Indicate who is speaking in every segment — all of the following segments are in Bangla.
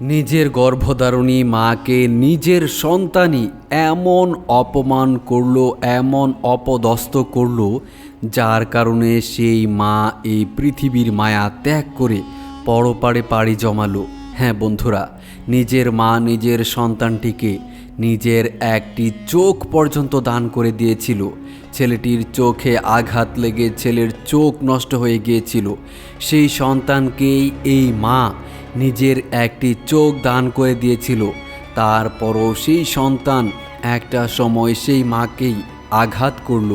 Speaker 1: নিজের গর্ভধারণী মাকে নিজের সন্তানই এমন অপমান করল, এমন অপদস্থ করল, যার কারণে সেই মা এই পৃথিবীর মায়া ত্যাগ করে পরপারে পাড়ি জমালো। হ্যাঁ বন্ধুরা, নিজের মা নিজের সন্তানটিকে নিজের একটি চোখ পর্যন্ত দান করে দিয়েছিল। ছেলেটির চোখে আঘাত লেগে ছেলের চোখ নষ্ট হয়ে গিয়েছিল। সেই সন্তানকেই এই মা নিজের একটি চোখ দান করে দিয়েছিল। তারপরও সেই সন্তান একটা সময় সেই মাকেই আঘাত করল।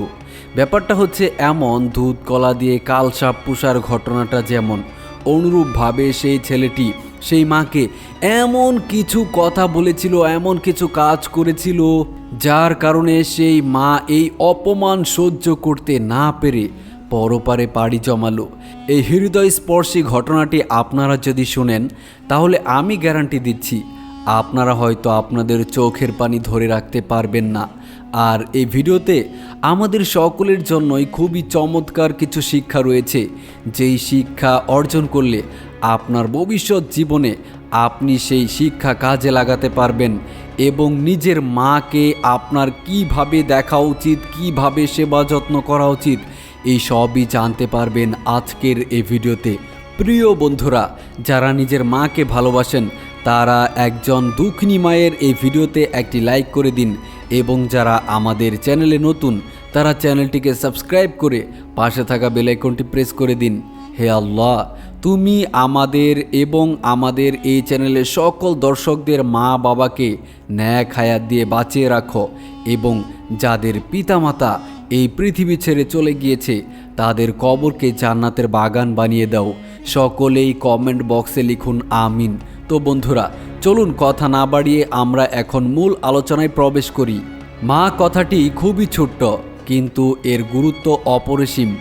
Speaker 1: ব্যাপারটা হচ্ছে এমন, দুধ, কলা দিয়ে কালসাপ পুষার ঘটনাটা যেমন, অনুরূপভাবে সেই ছেলেটি সেই মাকে এমন কিছু কথা বলেছিল, এমন কিছু কাজ করেছিল, যার কারণে সেই মা এই অপমান সহ্য করতে না পেরে পরপারে পাড়ি জমালো। এই হৃদয়স্পর্শী ঘটনাটি আপনারা যদি শোনেন, তাহলে আমি গ্যারান্টি দিচ্ছি, আপনারা হয়তো আপনাদের চোখের পানি ধরে রাখতে পারবেন না। আর এই ভিডিওতে আমাদের সকলের জন্যই খুবই চমৎকার কিছু শিক্ষা রয়েছে, যেই শিক্ষা অর্জন করলে আপনার ভবিষ্যৎ জীবনে আপনি সেই শিক্ষা কাজে লাগাতে পারবেন এবং নিজের মাকে আপনার কীভাবে দেখা উচিত, কীভাবে সেবা যত্ন করা উচিত এই সবই জানতে পারবেন আজকের এই ভিডিওতে। প্রিয় বন্ধুরা, যারা নিজের মাকে ভালোবাসেন, তারা একজন দুঃখিনী মায়ের এই ভিডিওতে একটি লাইক করে দিন এবং যারা আমাদের চ্যানেলে নতুন, তারা চ্যানেলটিকে সাবস্ক্রাইব করে পাশে থাকা বেলাইকনটি প্রেস করে দিন। হে আল্লাহ, তুমি আমাদের এবং আমাদের এই চ্যানেলের সকল দর্শকদের মা বাবাকে ন্যায় হায়াত দিয়ে বাঁচিয়ে রাখো এবং যাদের পিতামাতা এই পৃথিবী ছেড়ে চলে গিয়েছে। তাদের কবরকে জান্নাতের বাগান বানিয়ে দাও। সকলেই কমেন্ট বক্সে লিখুন আমিন। তো বন্ধুরা, চলুন কথা না বাড়িয়ে আমরা এখন মূল আলোচনায় প্রবেশ করি। মা কথাটি খুবই ছোট্ট, কিন্তু এর গুরুত্ব অপরিসীম।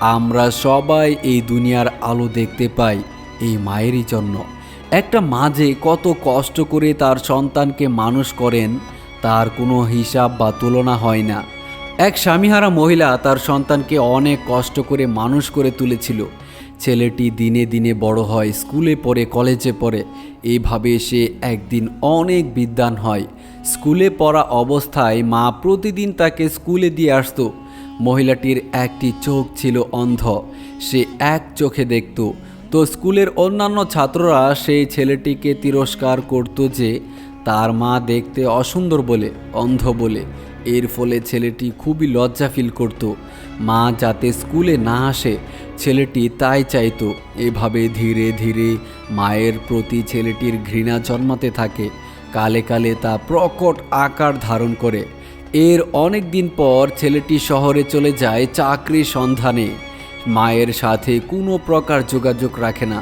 Speaker 1: আমরা সবাই এই দুনিয়ার আলো দেখতে পাই এই মায়েরই জন্য। একটা মাঝে কত কষ্ট করে তার সন্তানকে মানুষ করেন, তার কোনো হিসাব বা তুলনা হয় না। এক স্বামীহারা মহিলা তার সন্তানকে অনেক কষ্ট করে মানুষ করে তুলেছিল। ছেলেটি দিনে দিনে বড় হয়, স্কুলে পড়ে, কলেজে পড়ে। এইভাবে সে একদিন অনেক বিদ্যান হয়। স্কুলে পড়া অবস্থায় মা প্রতিদিন তাকে স্কুলে দিয়ে আসতো। মহিলাটির একটি চোখ ছিল অন্ধ, সে এক চোখে দেখত। তো স্কুলের অন্যান্য ছাত্ররা সেই ছেলেটিকে তিরস্কার করত যে, তার মা দেখতে অসুন্দর বলে, অন্ধ বলে। এর ফলে ছেলেটি খুবই লজ্জা ফিল করত। মা যাতে স্কুলে না আসে, ছেলেটি তাই চাইতো। এভাবে ধীরে ধীরে মায়ের প্রতি ছেলেটির ঘৃণা জন্মাতে থাকে। কালে কালে তা প্রকট আকার ধারণ করে। এর অনেক দিন পর ছেলেটি শহরে চলে যায় চাকরির সন্ধানে। মায়ের সাথে কোনো প্রকার যোগাযোগ রাখে না।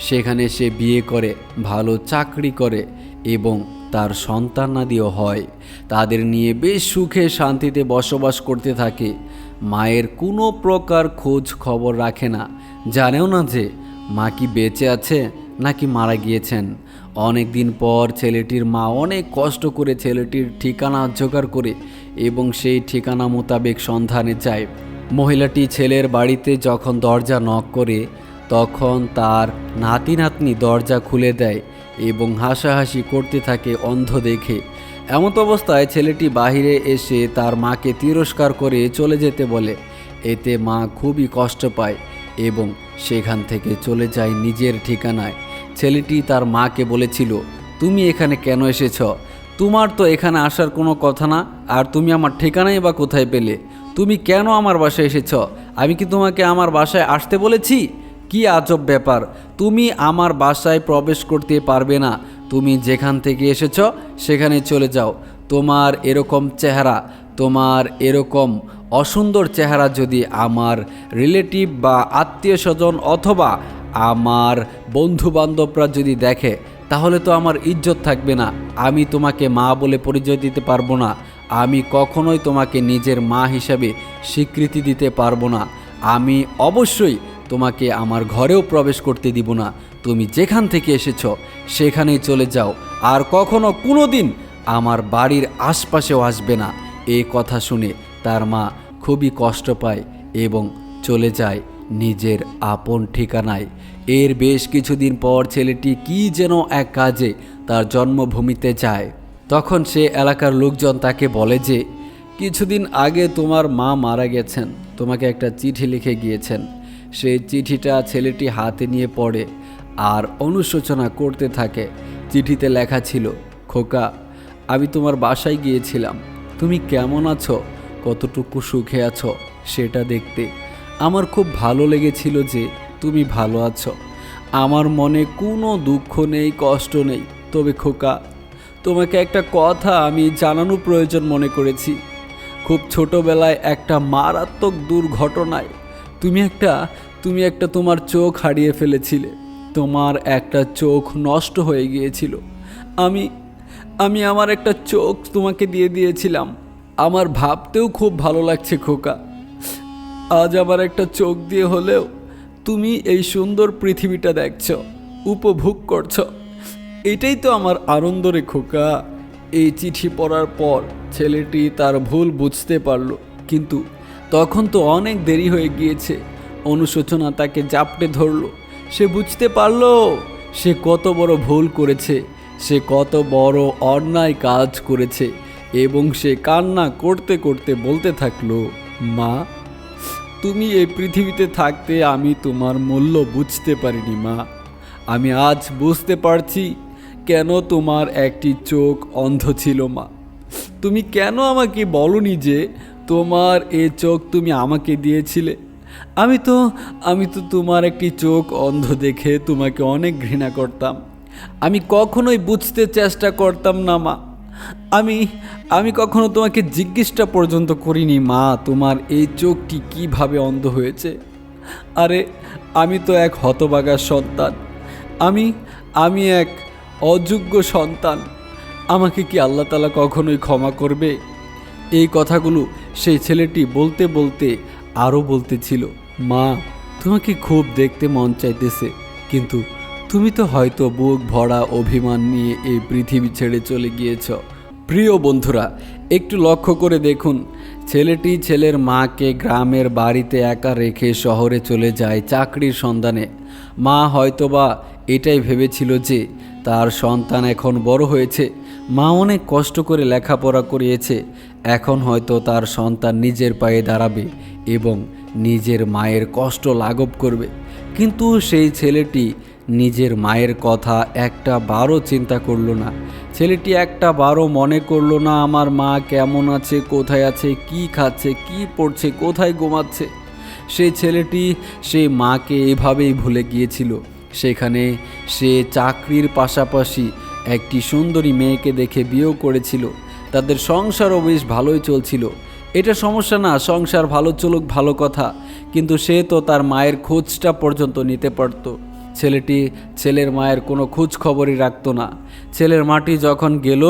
Speaker 1: সেখানে সে বিয়ে করে, ভালো চাকরি করে এবং তার সন্তানাদিও হয়। তাদের নিয়ে বেশ সুখে শান্তিতে বসবাস করতে থাকে। মায়ের কোনো প্রকার খোঁজ খবর রাখে না। জানেও না যে, মা কি বেঁচে আছে নাকি মারা গিয়েছেন। অনেক দিন পর ছেলেটির মা অনেক কষ্ট করে ছেলেটির ঠিকানা জোগাড় করে এবং সেই ঠিকানা মোতাবেক সন্ধানে যায়। মহিলাটি ছেলের বাড়িতে যখন দরজা নক করে, তখন তার নাতি নাতনি দরজা খুলে দেয় এবং হাসাহাসি করতে থাকে অন্ধ দেখে। এমত অবস্থায় ছেলেটি বাহিরে এসে তার মাকে তিরস্কার করে চলে যেতে বলে। এতে মা খুবই কষ্ট পায় এবং সেখান থেকে চলে যায় নিজের ঠিকানায়। ছেলেটি তার মাকে বলেছিল, তুমি এখানে কেন এসেছ? তোমার তো এখানে আসার কোনো কথা না, আর তুমি আমার ঠিকানাই বা কোথায় পেলে? তুমি কেন আমার বাসায় এসেছ? আমি কি তোমাকে আমার বাসায় আসতে বলেছি? কি আজব ব্যাপার, তুমি আমার বাসায় প্রবেশ করতে পারবে না। তুমি যেখান থেকে এসেছ, সেখানে চলে যাও। তোমার এরকম চেহারা, তোমার এরকম অসুন্দর চেহারা যদি আমার রিলেটিভ বা আত্মীয় স্বজন অথবা আমার বন্ধু বান্ধবরা যদি দেখে, তাহলে তো আমার ইজ্জত থাকবে না। আমি তোমাকে মা বলে পরিচয় দিতে পারব না। আমি কখনোই তোমাকে নিজের মা হিসাবে স্বীকৃতি দিতে পারব না। আমি অবশ্যই তোমাকে আমার ঘরেও প্রবেশ করতে দিব না। তুমি যেখান থেকে এসেছ, সেখানেই চলে যাও। আর কখনো কোনো দিন আমার বাড়ির আশপাশেও আসবে না। এই কথা শুনে তার মা খুবই কষ্ট পায় এবং চলে যায় নিজের আপন ঠিকানায়। এর বেশ কিছুদিন পর ছেলেটি কি যেন এক কাজে তার জন্মভূমিতে যায়। তখন সে এলাকার লোকজন তাকে বলে যে, কিছুদিন আগে তোমার মা মারা গেছেন। তোমাকে একটা চিঠি লিখে গিয়েছেন। সেই চিঠিটা ছেলেটি হাতে নিয়ে পড়ে আর অনুশোচনা করতে থাকে। চিঠিতে লেখা ছিল, খোকা, আমি তোমার বাসায় গিয়েছিলাম। তুমি কেমন আছো? কতটুকু সুখে আছো? সেটা দেখতে আমার খুব ভালো লেগেছিল যে তুমি ভালো আছো। আমার মনে কোনো দুঃখ নেই, কষ্ট নেই। তবে খোকা, তোমাকে একটা কথা আমি জানানো প্রয়োজন মনে করেছি। খুব ছোটবেলায় একটা মারাত্মক দুর্ঘটনায় তুমি একটা তুমি একটা তোমার চোখ হারিয়ে ফেলেছিলে। তোমার একটা চোখ নষ্ট হয়ে গিয়েছিল। আমি আমি আমার একটা চোখ তোমাকে দিয়ে দিয়েছিলাম। আমার ভাবতেও খুব ভালো লাগছে খোকা। আজ আমার একটা চোখ দিয়ে হলেও তুমি এই সুন্দর পৃথিবীটা দেখছ, উপভোগ করছ। এটাই তো আমার আনন্দ রে খোকা। এই চিঠি পড়ার পর ছেলেটি তার ভুল বুঝতে পারল, কিন্তু তখন তো অনেক দেরি হয়ে গিয়েছে। অনুশোচনা তাকে জাপটে ধরলো। সে বুঝতে পারল, সে কত বড় ভুল করেছে, সে কত বড় অন্যায় কাজ করেছে এবং সে কান্না করতে করতে বলতে থাকল, মা, তুমি এই পৃথিবীতে থাকতে আমি তোমার মূল্য বুঝতে পারিনি, মা। আমি আজ বুঝতে পারছি কেন তোমার একটি চোখ অন্ধ ছিল, মা। তুমি কেন আমাকে বলনি যে তোমার এ চোখ তুমি আমাকে দিয়েছিলে। আমি তো আমি তো তোমার একটি চোখ অন্ধ দেখে তোমাকে অনেক ঘৃণা করতাম। আমি কখনোই বুঝতে চেষ্টা করতাম না, মা। আমি আমি কখনো তোমাকে জিজ্ঞেসটা পর্যন্ত করিনি, মা, তোমার এই চোখটি কীভাবে অন্ধ হয়েছে। আরে, আমি তো এক হতবাগার সন্তান। আমি আমি এক অযোগ্য সন্তান। আমাকে কি আল্লাহ তালা কখনোই ক্ষমা করবে? এই কথাগুলো সেই ছেলেটি বলতে বলতে আরও বলতেছিল মা, তোমাকে খুব দেখতে মন চাইতেছে, কিন্তু তুমি তো হয়তো বুক ভরা অভিমান নিয়ে এই পৃথিবী ছেড়ে চলে গিয়েছ। প্রিয় বন্ধুরা, একটু লক্ষ্য করে দেখুন, ছেলেটি ছেলের মাকে গ্রামের বাড়িতে একা রেখে শহরে চলে যায় চাকরির সন্ধানে। মা হয়তোবা এটাই ভেবেছিল যে তার সন্তান এখন বড় হয়েছে। মা অনেক কষ্ট করে লেখাপড়া করিয়েছে এখন হয়তো তার সন্তান নিজের পায়ে দাঁড়াবে এবং নিজের মায়ের কষ্ট লাঘব করবে। কিন্তু সেই ছেলেটি নিজের মায়ের কথা একটা বারও চিন্তা করল না। ছেলেটি একটা বারও মনে করল না, আমার মা কেমন আছে, কোথায় আছে, কি খাচ্ছে, কি পড়ছে, কোথায় ঘুমাচ্ছে? সেই ছেলেটি সেই মাকে এভাবেই ভুলে গিয়েছিল। সেখানে সে চাকরির পাশাপাশি একটি সুন্দরী মেয়েকে দেখে বিয়েও করেছিল। তাদের সংসারও বেশ ভালোই চলছিল। এটা সমস্যা না, সংসার ভালো চলুক, ভালো কথা। কিন্তু সে তো তার মায়ের খোঁজটা পর্যন্ত নিতে পারতো। ছেলেটি ছেলের মায়ের কোনো খোঁজ খবরই রাখতো না। ছেলের মাটি যখন গেল,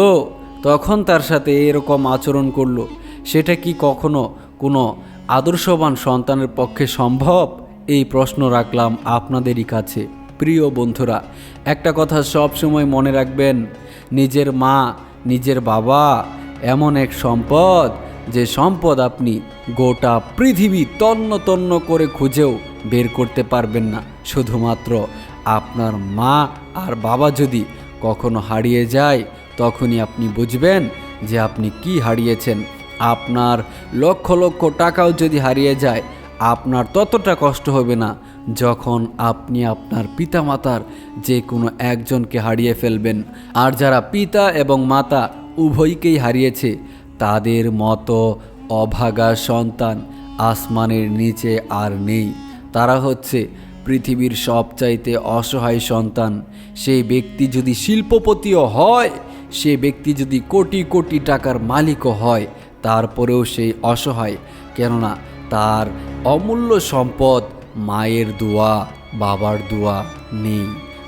Speaker 1: তখন তার সাথে এরকম আচরণ করল। সেটা কি কখনো কোনো আদর্শবান সন্তানের পক্ষে সম্ভব? এই প্রশ্ন রাখলাম আপনাদেরই কাছে। প্রিয় বন্ধুরা, একটা কথা সব সময় মনে রাখবেন, নিজের মা নিজের বাবা এমন এক সম্পদ যে সম্পদ আপনি গোটা পৃথিবী তন্ন তন্ন করে খুঁজেও বের করতে পারবেন না। শুধুমাত্র আপনার মা আর বাবা যদি কখনো হারিয়ে যায়, তখনই আপনি বুঝবেন যে আপনি কি হারিয়েছেন। আপনার লক্ষ লক্ষ টাকাও যদি হারিয়ে যায়, আপনার ততটা কষ্ট হবে না। যখন আপনি আপনার পিতামাতার যে কোনো একজনকে হারিয়ে ফেলবেন, আর যারা পিতা এবং মাতা উভয়কেই হারিয়েছে, তাদের মতো অভাগা সন্তান আসমানের নিচে আর নেই। তারা হচ্ছে পৃথিবীর সবচাইতে অসহায় সন্তান। সেই ব্যক্তি যদি শিল্পপতিও হয়, সে ব্যক্তি যদি কোটি কোটি টাকার মালিকও হয়, তারপরেও সেই অসহায়। কেননা তার অমূল্য সম্পদ মায়ের দোয়া, বাবার দোয়া নেই।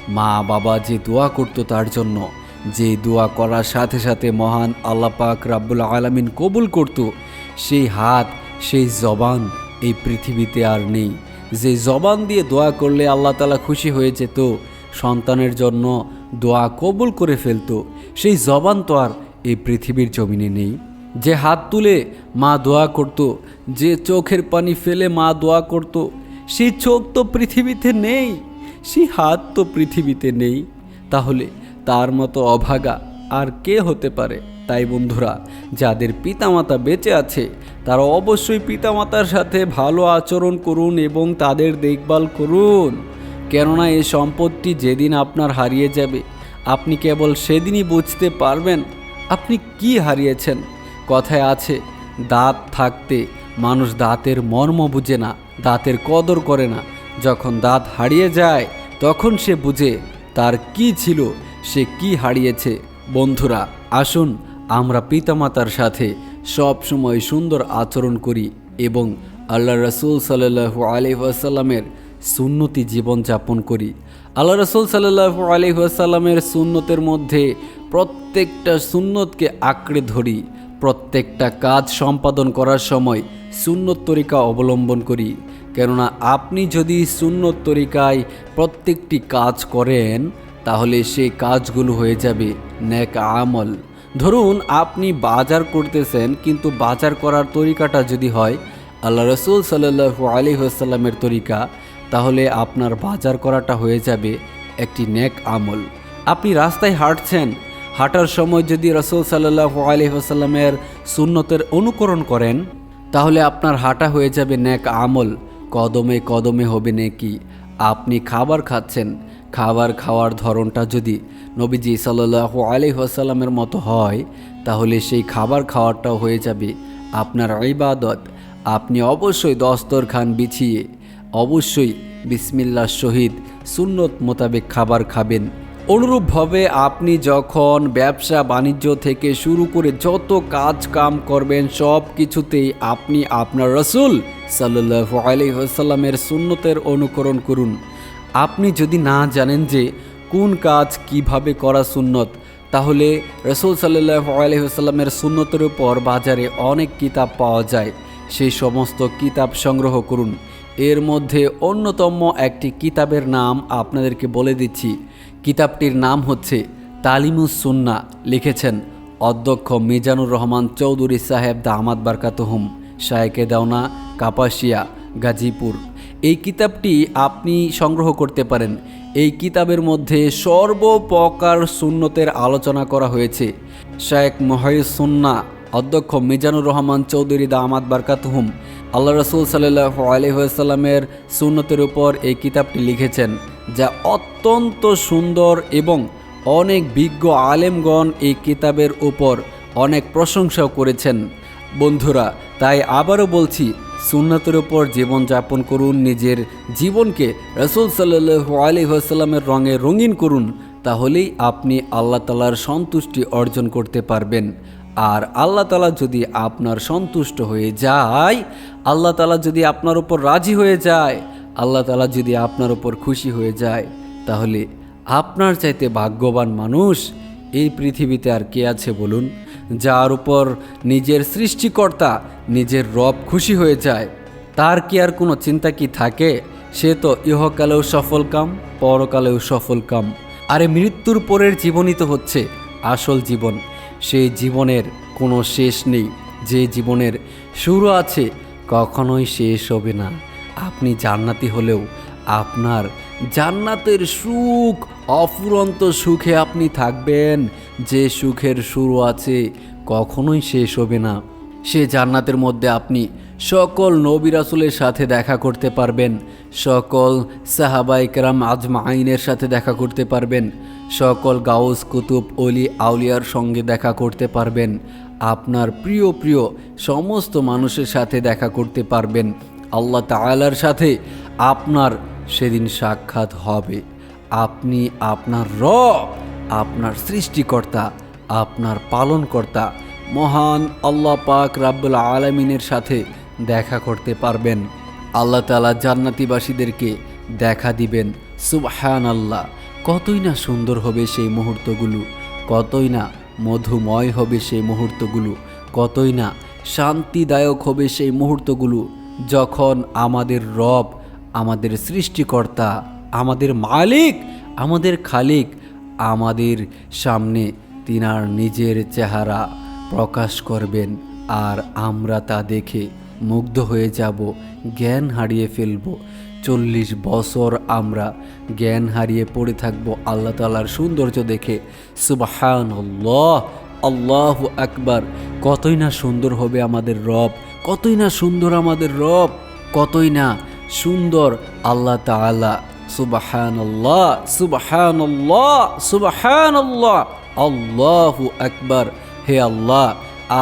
Speaker 1: মা বাবা যে দোয়া করতো তার জন্য, যে দোয়া করার সাথে সাথে মহান আল্লাহ পাক রাব্বুল আলামিন কবুল করত, সেই হাত, সেই জবান এই পৃথিবীতে আর নেই। যে জবান দিয়ে দোয়া করলে আল্লাহ তালা খুশি হয়ে যেত, সন্তানের জন্য দোয়া কবুল করে ফেলতো, সেই জবান তো আর এই পৃথিবীর জমিনে নেই। যে হাত তুলে মা দোয়া করত, যে চোখের পানি ফেলে মা দোয়া করত সেই চোখ তো পৃথিবীতে নেই সেই হাত তো পৃথিবীতে নেই। তাহলে তার মতো অভাগা আর কে হতে পারে? তাই বন্ধুরা, যাদের পিতামাতা বেঁচে আছে, তারা অবশ্যই পিতামাতার সাথে ভালো আচরণ করুন এবং তাদের দেখভাল করুন। কেননা এই সম্পত্তি যেদিন আপনার হারিয়ে যাবে, আপনি কেবল সেদিনই বুঝতে পারবেন আপনি কি হারিয়েছেন। কথায় আছে, দাঁত থাকতে মানুষ দাঁতের মর্ম বুঝে না। দাঁতের কদর করে না। যখন দাঁত হারিয়ে যায়, তখন সে বুঝে তার কি ছিল, সে কি হারিয়েছে। বন্ধুরা, আসুন আমরা পিতামাতার সাথে সব সময় সুন্দর আচরণ করি এবং আল্লাহ রসুল সাল্লাহ আলহাসাল্লামের সুন্নতি জীবনযাপন করি। আল্লাহ রসুল সাল্লাহ আলহাসাল্লামের সুন্নতের মধ্যে প্রত্যেকটা সুন্নতকে আঁকড়ে ধরি। প্রত্যেকটা কাজ সম্পাদন করার সময় সুন্নত তরিকা অবলম্বন করি। কেননা আপনি যদি সুন্নত তরিকায় প্রত্যেকটি কাজ করেন, তাহলে সেই কাজগুলো হয়ে যাবে ন্যাক আমল। ধরুন, আপনি বাজার করতেছেন, কিন্তু বাজার করার তরিকাটা যদি হয়, আল্লাহ রসুল সাল্লু আলি আসাল্লামের তরিকা, তাহলে আপনার বাজার করাটা হয়ে যাবে একটি নেক আমল। আপনি রাস্তায় হাঁটছেন, হাঁটার সময় যদি রসুল সাল্লাহ আলি আসাল্লামের সুন্নতের অনুকরণ করেন, তাহলে আপনার হাঁটা হয়ে যাবে নেক আমল। কদমে কদমে হবে নাকি? আপনি খাবার খাচ্ছেন। খাবার খাওয়ার ধরনটা যদি নবীজি সাল্লাহ আলি আসাল্লামের মতো হয়, তাহলে সেই খাবার খাওয়ারটাও হয়ে যাবে আপনার ইবাদত। আপনি অবশ্যই দস্তরখান বিছিয়ে। অবশ্যই বিসমিল্লার সহিত সুন্নত মোতাবেক খাবার খাবেন। অনুরূপভাবে আপনি যখন ব্যবসা বাণিজ্য থেকে শুরু করে যত কাজ কাম করবেন, সব কিছুতেই আপনি আপনার রসুল সাল্লাহ আলহিহাসাল্লামের সুন্নতের অনুকরণ করুন। আপনি যদি না জানেন যে কোন কাজ কীভাবে করা সুন্নত, তাহলে রসুল সাল্লাহ আলহিহাস্লামের সুন্নতের উপর বাজারে অনেক কিতাব পাওয়া যায়। সেই সমস্ত কিতাব সংগ্রহ করুন। এর মধ্যে অন্যতম একটি কিতাবের নাম আপনাদেরকে বলে দিচ্ছি। কিতাবটির নাম হচ্ছে তালিমুস সুন্না, লিখেছেন অধ্যক্ষ মিজানুর রহমান চৌধুরী সাহেব দামাদ বারকাতহুম, শায়েকে দেওনা, কাপাসিয়া, গাজীপুর। এই কিতাবটি আপনি সংগ্রহ করতে পারেন। এই কিতাবের মধ্যে সর্বপ্রকার সুন্নতের আলোচনা করা হয়েছে। শায়েক মহাইসুন্না অধ্যক্ষ মিজানুর রহমান চৌধুরী দামাদ বারকাতহুম, আল্লাহ রসুল সাল্লাহ আলহিহাস্লামের সুন্নতের উপর এই কিতাবটি লিখেছেন। যা অত্যন্ত সুন্দর এবং অনেক বিজ্ঞ আলেমগণ এই কিতাবের ওপর অনেক প্রশংসাও করেছেন। বন্ধুরা, তাই আবারও বলছি, সুন্নতের ওপর জীবনযাপন করুন, নিজের জীবনকে রসুল সাল্লু আলহিহাস্লামের রঙে রঙিন করুন, তাহলেই আপনি আল্লাহ তালার সন্তুষ্টি অর্জন করতে পারবেন। আর আল্লাহ তালা যদি আপনার সন্তুষ্ট হয়ে যায়, আল্লাহ তালা যদি আপনার উপর রাজি হয়ে যায় আল্লাহ তালা যদি আপনার উপর খুশি হয়ে যায়, তাহলে আপনার চাইতে ভাগ্যবান মানুষ এই পৃথিবীতে আর কে আছে বলুন? যার উপর নিজের সৃষ্টিকর্তা নিজের রব খুশি হয়ে যায়, তার কি আর কোনো চিন্তা কি থাকে? সে তো ইহকালেও সফল কাম, পরকালেও সফল কাম। আরে মৃত্যুর পরের জীবনই তো হচ্ছে আসল জীবন। সেই জীবনের কোনো শেষ নেই। যে জীবনের শুরু আছে, কখনোই শেষ হবে না। আপনি জান্নাতি হলেও আপনার জান্নাতের সুখ, অফুরন্ত সুখে আপনি থাকবেন। যে সুখের শুরু আছে কখনোই শেষ হবে না। সে জান্নাতের মধ্যে আপনি সকল নবী রাসুলের সাথে দেখা করতে পারবেন। সকল সাহাবাইকরাম আজমা আইনের সাথে দেখা করতে পারবেন। সকল গাউস, কুতুব অলি আউলিয়ার সঙ্গে দেখা করতে পারবেন। আপনার প্রিয় প্রিয় সমস্ত মানুষের সাথে দেখা করতে পারবেন। আল্লাহ তালার সাথে আপনার সেদিন সাক্ষাৎ হবে। আপনি আপনার রব, আপনার সৃষ্টিকর্তা, আপনার পালনকর্তা, মহান আল্লাহ পাক রাব্বুল আলমিনের সাথে দেখা করতে পারবেন। আল্লাহ তালা জান্নাতিবাসীদেরকে দেখা দিবেন। সুবহান আল্লাহ কতই না সুন্দর হবে সেই মুহূর্তগুলো, কতই না মধুময় হবে সেই মুহূর্তগুলো, কতই না শান্তিদায়ক হবে সেই মুহূর্তগুলো যখন আমাদের রব, আমাদের সৃষ্টিকর্তা, আমাদের মালিক, আমাদের খালিক আমাদের সামনে তিনার নিজের চেহারা প্রকাশ করবেন আর আমরা তা দেখে মুগ্ধ হয়ে যাব, জ্ঞান হারিয়ে ফেলব। চল্লিশ বছর আমরা জ্ঞান হারিয়ে পড়ে থাকব আল্লাহ তালার সৌন্দর্য দেখে। সুবাহান আল্লাহ আল্লাহ আকবার। কতই না সুন্দর হবে আমাদের রব। কতই না সুন্দর আমাদের রব, কতই না সুন্দর আল্লাহ তাআলা। সুবাহান আল্লাহ সুবাহান আল্লাহ সুবাহান আল্লাহ আল্লাহু আকবার। হে আল্লাহ,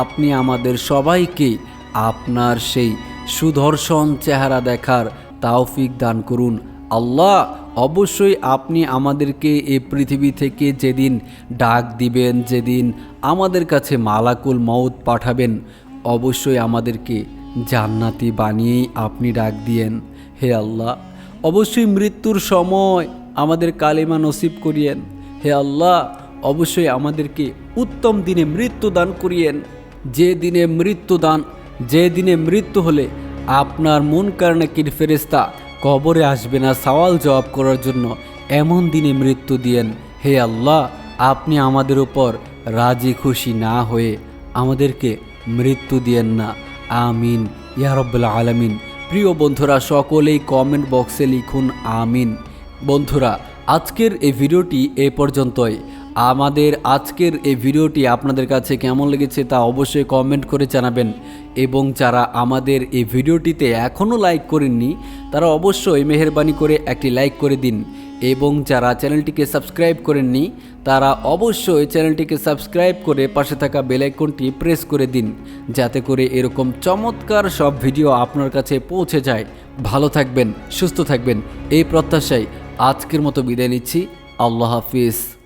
Speaker 1: আপনি আমাদের সবাইকে আপনার সেই সুদর্শন চেহারা দেখার তাওফিক দান করুন। আল্লাহ, অবশ্যই আপনি আমাদেরকে এ পৃথিবী থেকে যেদিন ডাক দিবেন, যেদিন আমাদের কাছে মালাকুল মৌত পাঠাবেন অবশ্যই আমাদেরকে জান্নাতি বানিয়েই আপনি ডাক দিয়েন। হে আল্লাহ, অবশ্যই মৃত্যুর সময় আমাদের কালিমা নসিব করিয়েন। হে আল্লাহ, অবশ্যই আমাদেরকে উত্তম দিনে মৃত্যু দান করিয়েন। যে দিনে মৃত্যু দান, যে দিনে মৃত্যু হলে আপনার মন কারণাকির ফেরেস্তা কবরে আসবে না সওয়াল জবাব করার জন্য এমন দিনে মৃত্যু দিয়েন। হে আল্লাহ, আপনি আমাদের উপর রাজি খুশি না হয়ে আমাদেরকে মৃত্যু দিয়েন না। আমিন। ইয়ারব্বুল্লা আলামিন। প্রিয় বন্ধুরা, সকলেই কমেন্ট বক্সে লিখুন আমিন। বন্ধুরা, আজকের এই ভিডিওটি এ পর্যন্তই। আমাদের আজকের এই ভিডিওটি আপনাদের কাছে কেমন লেগেছে তা অবশ্যই কমেন্ট করে জানাবেন। এবং যারা আমাদের এই ভিডিওটিতে এখনও লাইক করেননি, তারা অবশ্যই মেহরবানি করে একটি লাইক করে দিন। এবং যারা চ্যানেলটিকে সাবস্ক্রাইব করেননি তারা অবশ্যই চ্যানেলটিকে সাবস্ক্রাইব করে পাশে থাকা বেলাইকনটি প্রেস করে দিন, যাতে করে এরকম চমৎকার সব ভিডিও আপনার কাছে পৌঁছে যায়। ভালো থাকবেন, সুস্থ থাকবেন, এই প্রত্যাশায় আজকের মতো বিদায় নিচ্ছি। আল্লাহ হাফিজ।